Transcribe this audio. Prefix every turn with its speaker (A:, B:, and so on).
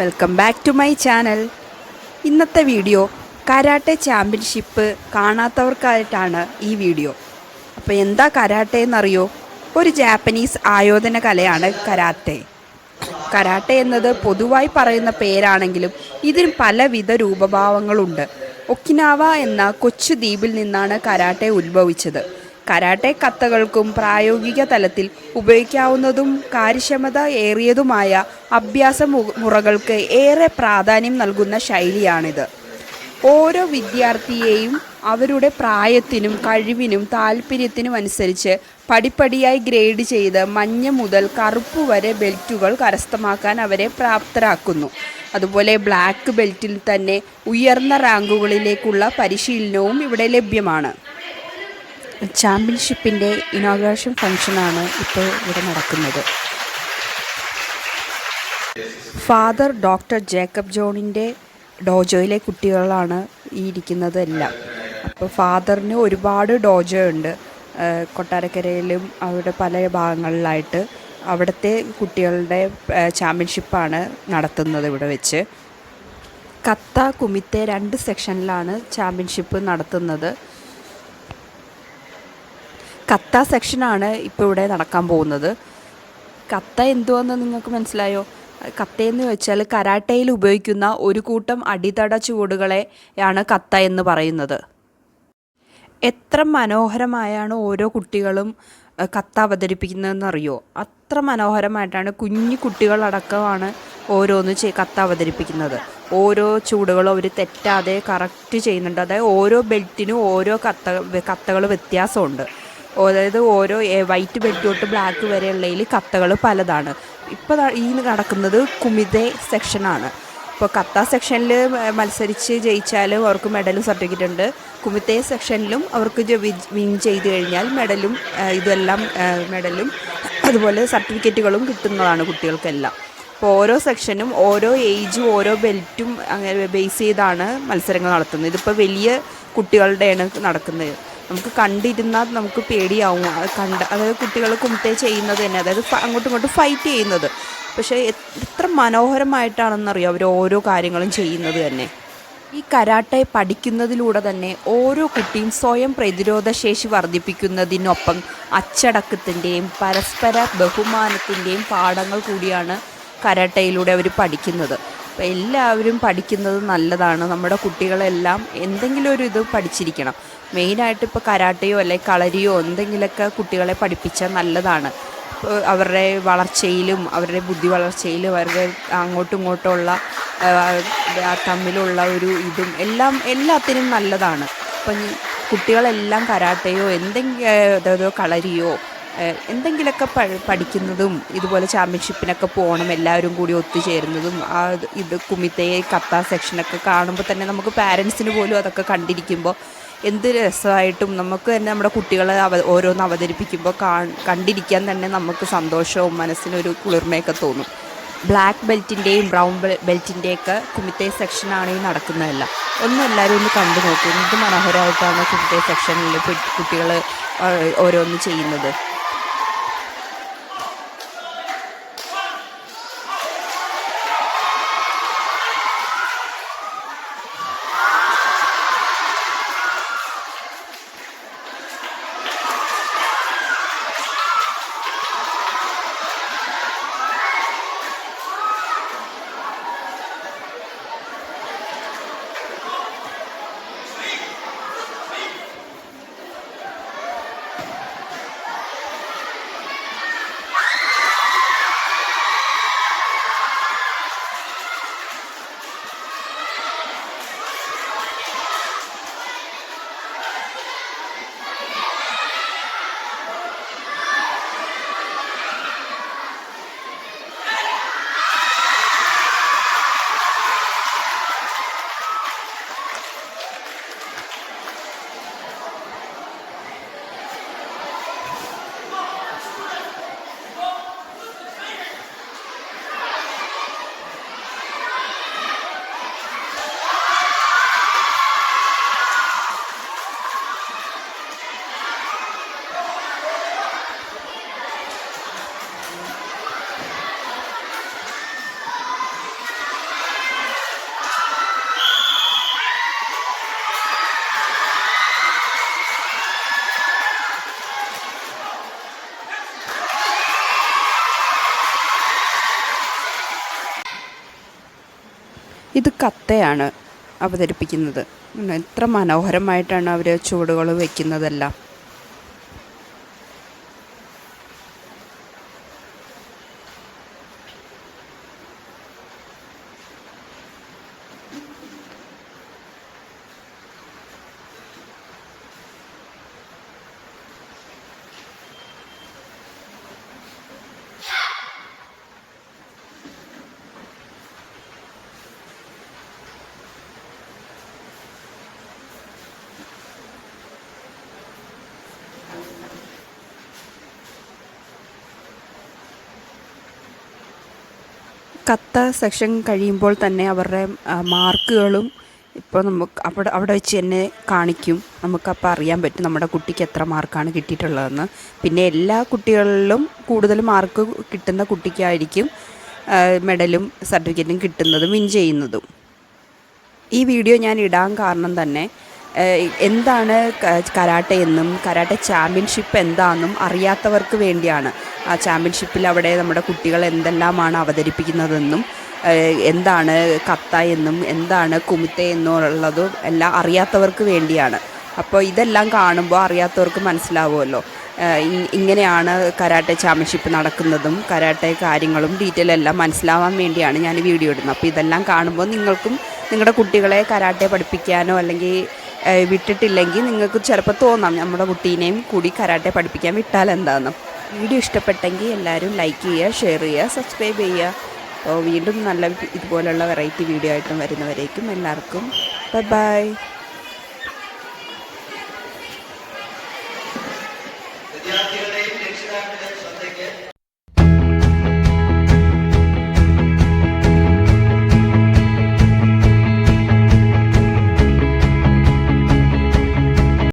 A: Welcome back to my channel. ഇന്നത്തെ video karate championship കാണാത്തവർക്കായിട്ടാണ് ഈ വീഡിയോ. അപ്പോൾ എന്താ കരാട്ടെ എന്നറിയോ ഒരു ജാപ്പനീസ് ആയോധന കലയാണ് കരാട്ടെ. കരാട്ടെ എന്നത് പൊതുവായി പറയുന്ന പേരാണെങ്കിലും ഇതിന് പലവിധ രൂപഭാവങ്ങളുണ്ട്. ഒക്കിനാവ എന്ന കൊച്ചു ദ്വീപിൽ നിന്നാണ് കരാട്ടെ ഉത്ഭവിച്ചത്. കരാട്ടെ കത്തകൾക്കും പ്രായോഗിക തലത്തിൽ ഉപയോഗിക്കാവുന്നതും കാര്യക്ഷമത ഏറിയതുമായ അഭ്യാസ മുറകൾക്ക് ഏറെ പ്രാധാന്യം നൽകുന്ന ശൈലിയാണിത്. ഓരോ വിദ്യാർത്ഥിയെയും അവരുടെ പ്രായത്തിനും കഴിവിനും താല്പര്യത്തിനും അനുസരിച്ച് പടിപ്പടിയായി ഗ്രേഡ് ചെയ്ത് മഞ്ഞ മുതൽ കറുപ്പ് വരെ ബെൽറ്റുകൾ കരസ്ഥമാക്കാൻ അവരെ പ്രാപ്തരാക്കുന്നു. അതുപോലെ ബ്ലാക്ക് ബെൽറ്റിൽ തന്നെ ഉയർന്ന റാങ്കുകളിലേക്കുള്ള പരിശീലനവും ഇവിടെ ലഭ്യമാണ്. ചാമ്പ്യൻഷിപ്പിന്റെ ഇനോഗ്രേഷൻ ഫംഗ്ഷനാണ് ഇപ്പോൾ ഇവിടെ നടക്കുന്നത്. ഫാദർ ഡോക്ടർ ജേക്കബ് ജോണിന്റെ ഡോജോയിലെ കുട്ടികളാണ് ഈ ഇരിക്കുന്നതെല്ലാം അപ്പോൾ ഫാദറിന് ഒരുപാട് ഡോജോ ഉണ്ട്. കൊട്ടാരക്കരയിലും അവിടെ പല ഭാഗങ്ങളിലായിട്ട് അവിടുത്തെ കുട്ടികളുടെ ചാമ്പ്യൻഷിപ്പാണ് നടത്തുന്നത് ഇവിടെ വെച്ച്. കത്ത കുമിത്തെ രണ്ട് സെക്ഷനിലാണ് ചാമ്പ്യൻഷിപ്പ് നടത്തുന്നത്. കത്ത സെക്ഷനാണ് ഇപ്പോൾ ഇവിടെ നടക്കാൻ പോകുന്നത്. കത്ത എന്തുവാന്ന് നിങ്ങൾക്ക് മനസ്സിലായോ? കത്തയെന്ന് വെച്ചാൽ കരാട്ടയിൽ ഉപയോഗിക്കുന്ന ഒരു കൂട്ടം അടിതട ചുവടുകളെ ആണ് കത്ത എന്ന് പറയുന്നത്. എത്ര മനോഹരമായാണ് ഓരോ കുട്ടികളും കത്ത അവതരിപ്പിക്കുന്നതെന്നറിയോ? അത്ര മനോഹരമായിട്ടാണ് കുഞ്ഞു കുട്ടികളടക്കമാണ് ഓരോന്ന് ചെയ് കത്ത അവതരിപ്പിക്കുന്നത്. ഓരോ ചൂടുകളും അവർ തെറ്റാതെ കറക്റ്റ് ചെയ്യുന്നുണ്ട്. അതായത് ഓരോ ബെൽറ്റിനും ഓരോ കത്ത കത്തകൾ വ്യത്യാസമുണ്ട്. അതായത് ഓരോ വൈറ്റ് ബെൽറ്റ് തൊട്ട് ബ്ലാക്ക് വരെയുള്ളതിൽ കത്തകൾ പലതാണ്. ഇപ്പോൾ ഈ നടക്കുന്നത് കുമിതെ സെക്ഷനാണ് ഇപ്പോൾ കത്ത സെക്ഷനിൽ മത്സരിച്ച് ജയിച്ചാൽ അവർക്ക് മെഡലും സർട്ടിഫിക്കറ്റ് ഉണ്ട്. കുമിത്തെ സെക്ഷനിലും അവർക്ക് വിൻ ചെയ്ത് കഴിഞ്ഞാൽ മെഡലും ഇതെല്ലാം മെഡലും അതുപോലെ സർട്ടിഫിക്കറ്റുകളും കിട്ടുന്നതാണ് കുട്ടികൾക്കെല്ലാം. അപ്പോൾ ഓരോ സെക്ഷനും ഓരോ ഏജും ഓരോ ബെൽറ്റും അങ്ങനെ ബേസ് ചെയ്താണ് മത്സരങ്ങൾ നടത്തുന്നത്. ഇതിപ്പോൾ വലിയ കുട്ടികളുടെയാണ് നടക്കുന്നത്. നമുക്ക് കണ്ടിരുന്നാൽ നമുക്ക് പേടിയാവും. അത് കണ്ട അതായത് കുട്ടികൾ കുമിത്തെ ചെയ്യുന്നത് തന്നെ അതായത് അങ്ങോട്ടും ഇങ്ങോട്ടും ഫൈറ്റ് ചെയ്യുന്നത്. പക്ഷേ എത്ര മനോഹരമായിട്ടാണെന്നറിയോ അവർ ഓരോ കാര്യങ്ങളും ചെയ്യുന്നത് തന്നെ. ഈ കരാട്ടെ പഠിക്കുന്നതിലൂടെ തന്നെ ഓരോ കുട്ടിയും സ്വയം പ്രതിരോധ ശേഷി വർദ്ധിപ്പിക്കുന്നതിനൊപ്പം അച്ചടക്കത്തിന്റെയും പരസ്പര ബഹുമാനത്തിന്റെയും പാഠങ്ങൾ കൂടിയാണ് കരാട്ടയിലൂടെ അവർ പഠിക്കുന്നത്. അപ്പോൾ എല്ലാവരും പഠിക്കുന്നത് നല്ലതാണ്. നമ്മുടെ കുട്ടികളെല്ലാം എന്തെങ്കിലും ഒരു ഇത് പഠിച്ചിരിക്കണം. മെയിനായിട്ട് ഇപ്പോൾ കരാട്ടയോ അല്ലെങ്കിൽ കളരിയോ എന്തെങ്കിലുമൊക്കെ കുട്ടികളെ പഠിപ്പിച്ചാൽ നല്ലതാണ്. അവരുടെ വളർച്ചയിലും അവരുടെ ബുദ്ധി വളർച്ചയിലും അവരുടെ അങ്ങോട്ടും ഇങ്ങോട്ടുമുള്ള തമ്മിലുള്ള ഒരു ഇതും എല്ലാം എല്ലാത്തിനും നല്ലതാണ്. അപ്പം കുട്ടികളെല്ലാം കരാട്ടയോ എന്തെങ്കിലും കളരിയോ എന്തെങ്കിലുമൊക്കെ പഠിക്കുന്നതും ഇതുപോലെ ചാമ്പ്യൻഷിപ്പിനൊക്കെ പോകണം എല്ലാവരും കൂടി ഒത്തുചേരുന്നതും ആ ഇത് കുമിത്തയെ കുമിത്തെ കത്ത സെക്ഷനൊക്കെ കാണുമ്പോൾ തന്നെ നമുക്ക് പാരൻസിന് പോലും അതൊക്കെ കണ്ടിരിക്കുമ്പോൾ എന്ത് രസമായിട്ടും നമുക്ക് തന്നെ നമ്മുടെ കുട്ടികളെ അവ ഓരോന്ന് അവതരിപ്പിക്കുമ്പോൾ കണ്ടിരിക്കാൻ തന്നെ നമുക്ക് സന്തോഷവും മനസ്സിനൊരു കുളിർമയൊക്കെ തോന്നും. ബ്ലാക്ക് ബെൽറ്റിന്റെയും ബ്രൗൺ ബെൽറ്റിന്റെയൊക്കെ കുമിത്തെ സെക്ഷനാണ് ഈ നടക്കുന്നതല്ല. ഒന്ന് എല്ലാവരും ഒന്ന് കണ്ടു നോക്കും എന്ത് മനോഹരമായിട്ടാണ് കുമിത്തെ സെക്ഷനിൽ കുട്ടികൾ ഓരോന്ന് ചെയ്യുന്നത്. ഇത് കത്തയാണ് അവതരിപ്പിക്കുന്നത്. എത്ര മനോഹരമായിട്ടാണ് അവർ ചുവടുകൾ വയ്ക്കുന്നതെല്ലാം കത്ത സെക്ഷൻ കഴിയുമ്പോൾ തന്നെ അവരുടെ മാർക്കുകളും ഇപ്പോൾ നമുക്ക് അവിടെ അവിടെ വെച്ച് തന്നെ കാണിക്കും. നമുക്കപ്പോൾ അറിയാൻ പറ്റും നമ്മുടെ കുട്ടിക്ക് എത്ര മാർക്കാണ് കിട്ടിയിട്ടുള്ളതെന്ന്. പിന്നെ എല്ലാ കുട്ടികളിലും കൂടുതൽ മാർക്ക് കിട്ടുന്ന കുട്ടിക്കായിരിക്കും മെഡലും സർട്ടിഫിക്കറ്റും കിട്ടുന്നതും വിൻ ചെയ്യുന്നതും. ഈ വീഡിയോ ഞാൻ ഇടാൻ കാരണം തന്നെ എന്താണ് കരാട്ടെ എന്നും കരാട്ടെ ചാമ്പ്യൻഷിപ്പ് എന്താണെന്നും അറിയാത്തവർക്ക് വേണ്ടിയാണ്. ആ ചാമ്പ്യൻഷിപ്പിൽ അവിടെ നമ്മുടെ കുട്ടികൾ എന്തെല്ലാമാണ് അവതരിപ്പിക്കുന്നതെന്നും എന്താണ് കത്ത എന്നും എന്താണ് കുമിത്തെ എന്നുള്ളതും എല്ലാം അറിയാത്തവർക്ക് വേണ്ടിയാണ്. അപ്പോൾ ഇതെല്ലാം കാണുമ്പോൾ അറിയാത്തവർക്ക് മനസ്സിലാവുമല്ലോ. ഇങ്ങനെയാണ് കരാട്ടെ ചാമ്പ്യൻഷിപ്പ് നടക്കുന്നതും കരാട്ടെ കാര്യങ്ങളും ഡീറ്റെയിൽ എല്ലാം മനസ്സിലാവാൻ വേണ്ടിയാണ് ഞാൻ വീഡിയോ ഇടുന്നത്. അപ്പോൾ ഇതെല്ലാം കാണുമ്പോൾ നിങ്ങൾക്കും നിങ്ങളുടെ കുട്ടികളെ കരാട്ടെ പഠിപ്പിക്കാനോ അല്ലെങ്കിൽ വിട്ടിട്ടില്ലെങ്കിൽ നിങ്ങൾക്ക് ചിലപ്പോൾ തോന്നാം നമ്മുടെ കുട്ടീനെയും കൂടി കരാട്ടെ പഠിപ്പിക്കാൻ വിട്ടാൽ എന്താണെന്ന് വീഡിയോ ഇഷ്ടപ്പെട്ടെങ്കിൽ എല്ലാവരും ലൈക്ക് ചെയ്യുക ഷെയർ ചെയ്യുക സബ്സ്ക്രൈബ് ചെയ്യുക. അപ്പോൾ വീണ്ടും നല്ല ഇതുപോലുള്ള വെറൈറ്റി വീഡിയോ ആയിട്ടും വരുന്നവരേക്കും എല്ലാവർക്കും. Bye bye